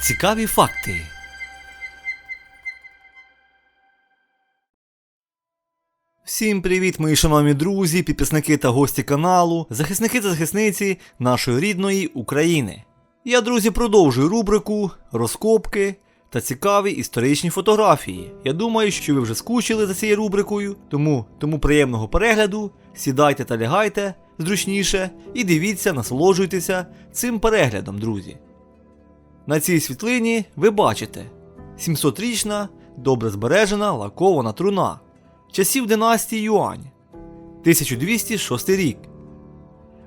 Цікаві факти. Всім привіт, мої шановні друзі, підписники та гості каналу, захисники та захисниці нашої рідної України. Я, друзі, продовжую рубрику Розкопки та цікаві історичні фотографії. Я думаю, що ви вже скучили за цією рубрикою, тому, тому приємного перегляду, сідайте та лягайте зручніше і дивіться, насолоджуйтеся цим переглядом, друзі. На цій світлині ви бачите 700-річна, добре збережена лакована труна часів династії Юань 1206 рік.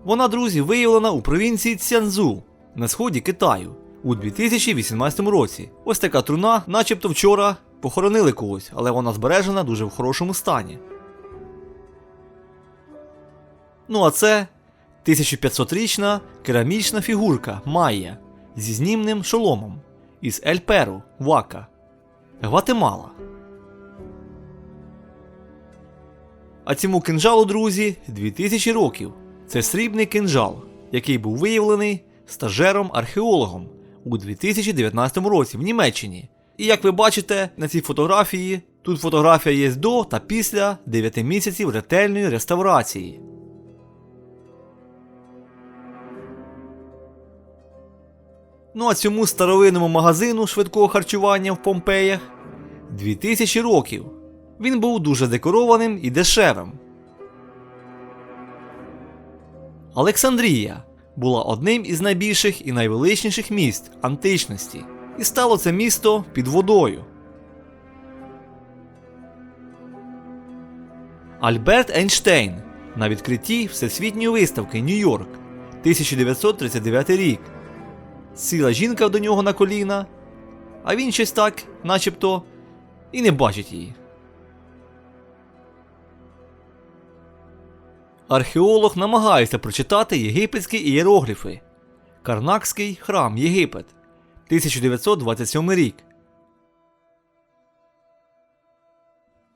Вона, друзі, виявлена у провінції Цянзу на сході Китаю у 2018 році. Ось така труна, начебто вчора похоронили когось, але вона збережена дуже в хорошому стані. Ну а це 1500-річна керамічна фігурка Майя зі знімним шоломом із Ель-Перу, Вака, Гватемала. А цьому кинжалу, друзі, 2000 років. Це срібний кинжал, який був виявлений стажером-археологом у 2019 році в Німеччині. І як ви бачите на цій фотографії, тут фотографія є до та після 9 місяців ретельної реставрації. Ну а цьому старовинному магазину швидкого харчування в Помпеях 2000 років. Він був дуже декорованим і дешевим. Олександрія була одним із найбільших і найвеличніших міст античності, і стало це місто під водою. Альберт Ейнштейн на відкритті Всесвітньої виставки Нью-Йорк 1939 рік. Сіла жінка до нього на коліна, а він щось так, начебто, і не бачить її. Археолог намагається прочитати єгипетські ієрогліфи. Карнакський храм Єгипет 1927 рік.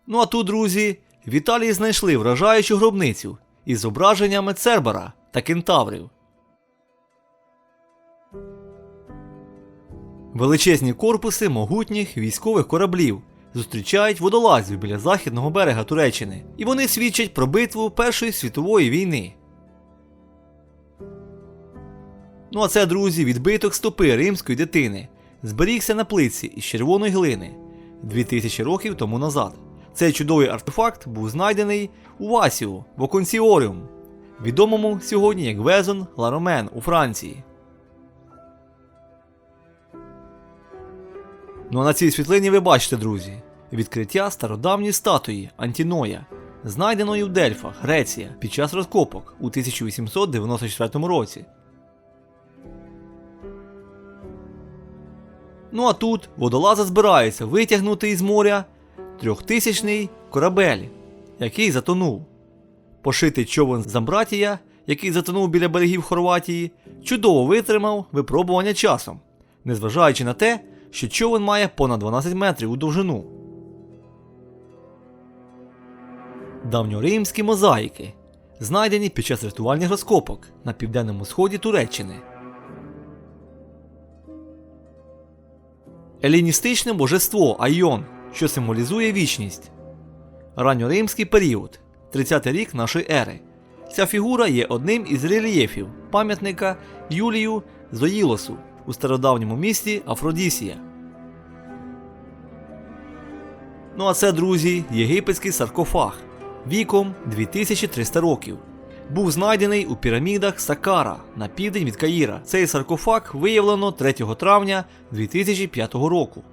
Ну а тут, друзі, в знайшли вражаючу гробницю із зображеннями Цербера та кентаврів. Величезні корпуси могутніх військових кораблів зустрічають водолазів біля західного берега Туреччини, і вони свідчать про битву Першої світової війни. Ну а це, друзі, відбиток стопи римської дитини. Зберігся на плитці із червоної глини 2000 років тому назад. Цей чудовий артефакт був знайдений у Васіу в Оконсіоріум, відомому сьогодні як Везон Ларомен у Франції. Ну а на цій світлині ви бачите, друзі, відкриття стародавньої статуї Антіноя, знайденої в Дельфах, Греція, під час розкопок у 1894 році. Ну а тут водолаза збирається витягнути із моря трьохтисячний корабель, який затонув. Пошитий човен Замбратія, який затонув біля берегів Хорватії, чудово витримав випробування часом, незважаючи на те, що човен має понад 12 метрів у довжину. Давньоримські мозаїки, знайдені під час рятувальних розкопок на південному сході Туреччини. Еліністичне божество Айон, що символізує вічність. Ранньоримський період 30-й рік нашої ери. Ця фігура є одним із рельєфів пам'ятника Юлію Зоїлосу у стародавньому місті Афродісія. Ну а це, друзі, єгипетський саркофаг віком 2300 років. Був знайдений у пірамідах Сакара на південь від Каїра. Цей саркофаг виявлено 3 травня 2005 року.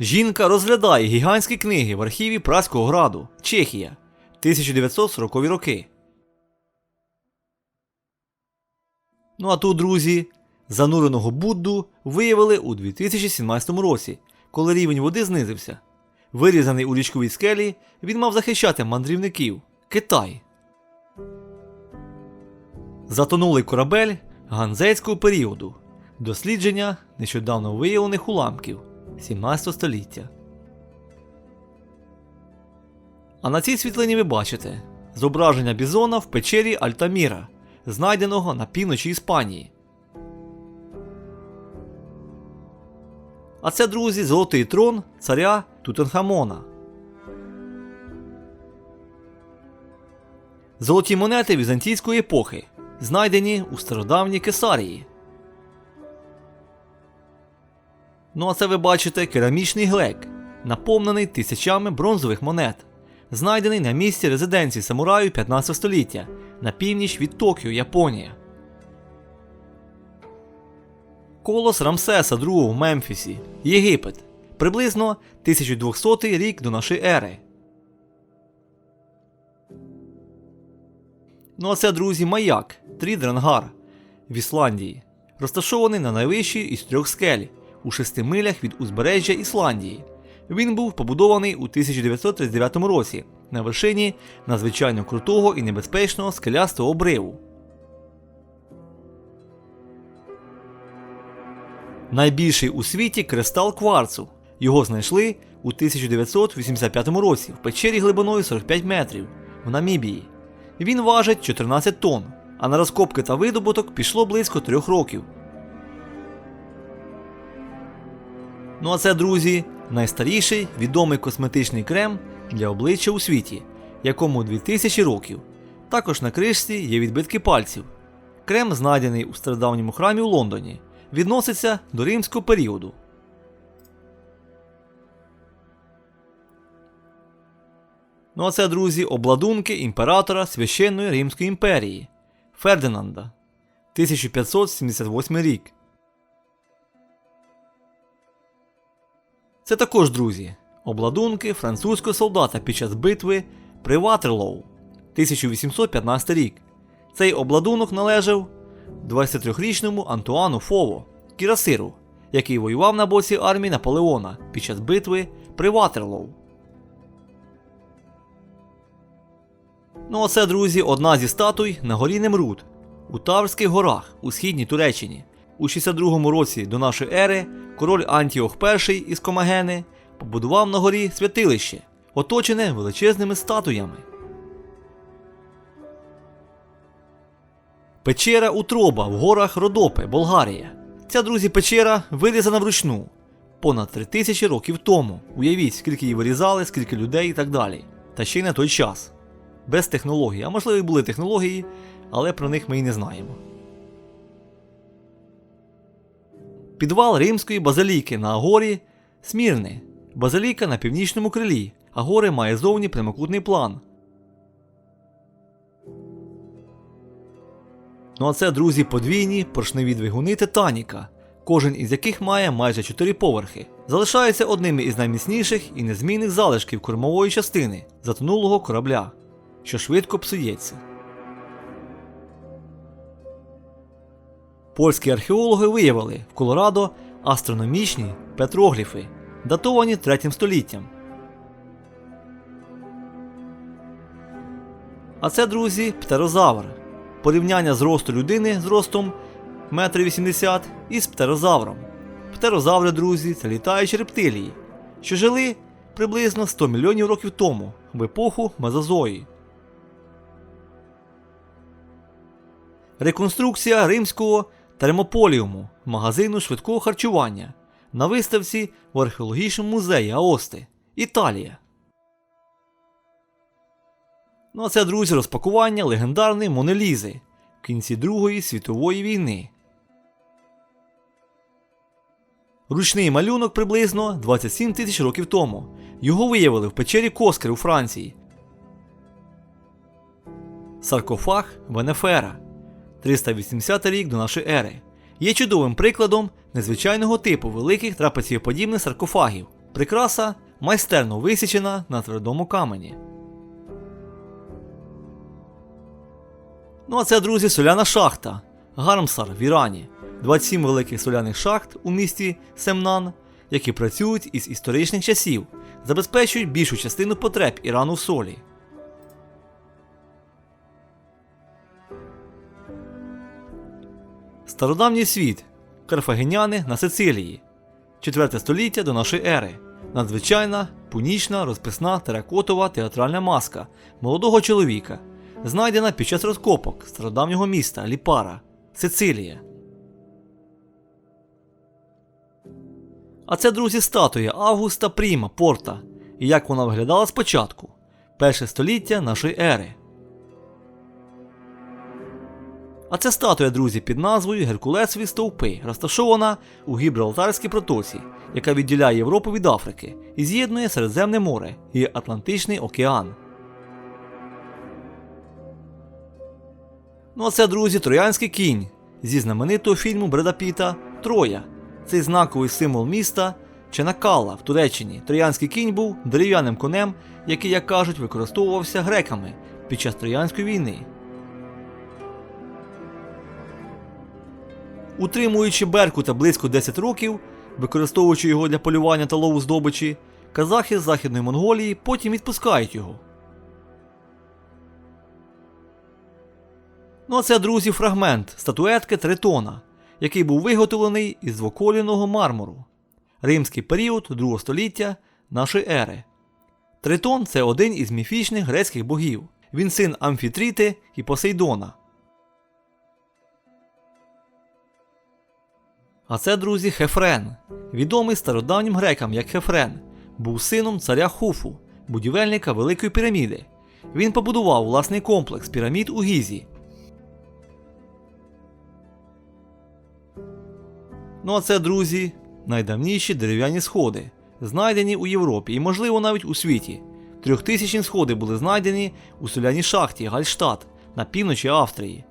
Жінка розглядає гігантські книги в архіві Праського граду, Чехія, 1940 роки. Ну а тут, друзі, зануреного Будду виявили у 2017 році, коли рівень води знизився. Вирізаний у річковій скелі, він мав захищати мандрівників Китай. Затонулий корабель ганзейського періоду. Дослідження нещодавно виявлених уламків 17 століття. А на цій світлині ви бачите зображення бізона в печері Альтаміра знайденого на півночі Іспанії. А це, друзі, золотий трон царя Тутанхамона. Золоті монети візантійської епохи, знайдені у стародавній Кесарії. Ну а це ви бачите керамічний глек, наповнений тисячами бронзових монет, знайдений на місці резиденції самураю 15 століття на північ від Токіо, Японія. Колос Рамсеса II в Мемфісі, Єгипет, приблизно 1200 рік до нашої ери. Ну а це, друзі, маяк Трідрангар в Ісландії, розташований на найвищій із трьох скель у шести милях від узбережжя Ісландії. Він був побудований у 1939 році на вершині надзвичайно крутого і небезпечного скелястого обриву. Найбільший у світі кристал кварцу. Його знайшли у 1985 році в печері глибиною 45 метрів в Намібії. Він важить 14 тонн, а на розкопки та видобуток пішло близько 3 років. Ну а це, друзі, найстаріший відомий косметичний крем для обличчя у світі, якому 2000 років. Також на кришці є відбитки пальців. Крем, знайдений у стародавньому храмі у Лондоні, відноситься до римського періоду. Ну а це, друзі, обладунки імператора Священної Римської імперії Фердинанда 1578 рік. Це також, друзі, обладунки французького солдата під час битви при Ватерлоу 1815 рік. Цей обладунок належав 23-річному Антуану Фово Кірасиру, який воював на боці армії Наполеона під час битви при Ватерлоу. Ну а це, друзі, одна зі статуй на горі Немрут у Таврських горах у східній Туреччині. У 62 році до нашої ери король Антіох І із Комагени побудував на горі святилище, оточене величезними статуями. Печера Утроба в горах Родопи, Болгарія. Ця, друзі, печера вирізана вручну понад 3000 років тому. Уявіть, скільки її вирізали, скільки людей і так далі. Та ще й на той час. Без технологій. А можливо і були технології, але про них ми і не знаємо. Підвал римської базиліки на Агорі Смірни. Базиліка на північному крилі. Агори має зовні прямокутний план. Ну а це, друзі, подвійні поршневі двигуни Титаніка, кожен із яких має майже 4 поверхи. Залишаються одними із найміцніших і незмінних залишків кормової частини затонулого корабля, що швидко псується. Польські археологи виявили в Колорадо астрономічні петрогліфи, датовані 3 століттям. А це, друзі, птерозавр. Порівняння зросту людини з ростом 1,80 м із птерозавром. Птерозаври, друзі, це літаючі рептилії, що жили приблизно 100 мільйонів років тому в епоху Мезозої. Реконструкція римського термополіуму магазину швидкого харчування на виставці в археологічному музеї Аости, Італія. Ну а це, друзі, розпакування легендарної Монелізи в кінці Другої світової війни. Ручний малюнок приблизно 27 тисяч років тому. Його виявили в печері Коскер у Франції. Саркофаг Венефера 380 рік до нашої ери. Є чудовим прикладом незвичайного типу великих трапецієподібних саркофагів. Прикраса майстерно висічена на твердому камені. Ну а це, друзі, соляна шахта Гармсар в Ірані. 27 великих соляних шахт у місті Семнан, які працюють із історичних часів, забезпечують більшу частину потреб Ірану в солі. Стародавній світ Карфагеняни на Сицилії. 4 століття до нашої ери. Надзвичайна, пунічна, розписна теракотова театральна маска молодого чоловіка. знайдена під час розкопок стародавнього міста Ліпара, Сицилія. А це, друзі, статуя Августа Пріма Порта, і як вона виглядала спочатку, перше століття нашої ери. А це статуя, друзі, під назвою Геркулесові стовпи, розташована у Гібралтарській протоці, яка відділяє Європу від Африки і з'єднує Середземне море і Атлантичний океан. Ну а це, друзі, троянський кінь зі знаменитого фільму Бреда Піта Троя. Цей знаковий символ міста Ченакалла в Туреччині. Троянський кінь був дерев'яним конем, який, як кажуть, використовувався греками під час Троянської війни. Утримуючи Беркута близько 10 років, використовуючи його для полювання та лову здобичі, казахи з Західної Монголії потім відпускають його. Ну а це, друзі, фрагмент статуетки Тритона, який був виготовлений із двоколіного мармуру. Римський період 2 століття нашої ери. Тритон це один із міфічних грецьких богів. Він син Амфітріти і Посейдона. А це, друзі, Хефрен, відомий стародавнім грекам як Хефрен, був сином царя Хуфу, будівельника Великої піраміди. Він побудував власний комплекс пірамід у Гізі. Ну а це, друзі, найдавніші дерев'яні сходи, знайдені у Європі і, можливо, навіть у світі. Трьохтисячні сходи були знайдені у соляній шахті Гальштадт на півночі Австрії.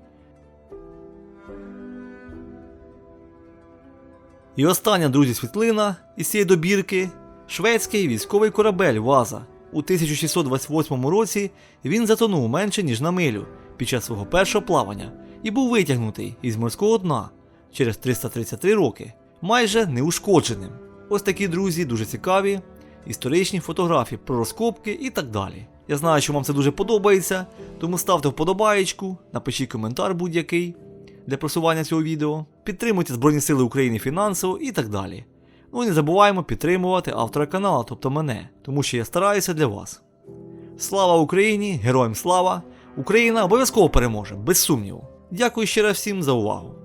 І остання, друзі, світлина із цієї добірки шведський військовий корабель Ваза. У 1628 році він затонув менше, ніж на милю під час свого першого плавання і був витягнутий із морського дна через 333 роки, майже неушкодженим. Ось такі друзі, дуже цікаві, історичні фотографії про розкопки і так далі. Я знаю, що вам це дуже подобається, тому ставте вподобаєчку, напишіть коментар будь-який для просування цього відео, підтримуйте Збройні Сили України фінансово і так далі. Ну і не забуваємо підтримувати автора каналу, тобто мене, тому що я стараюся для вас. Слава Україні! Героям слава! Україна обов'язково переможе, без сумніву. Дякую ще раз всім за увагу.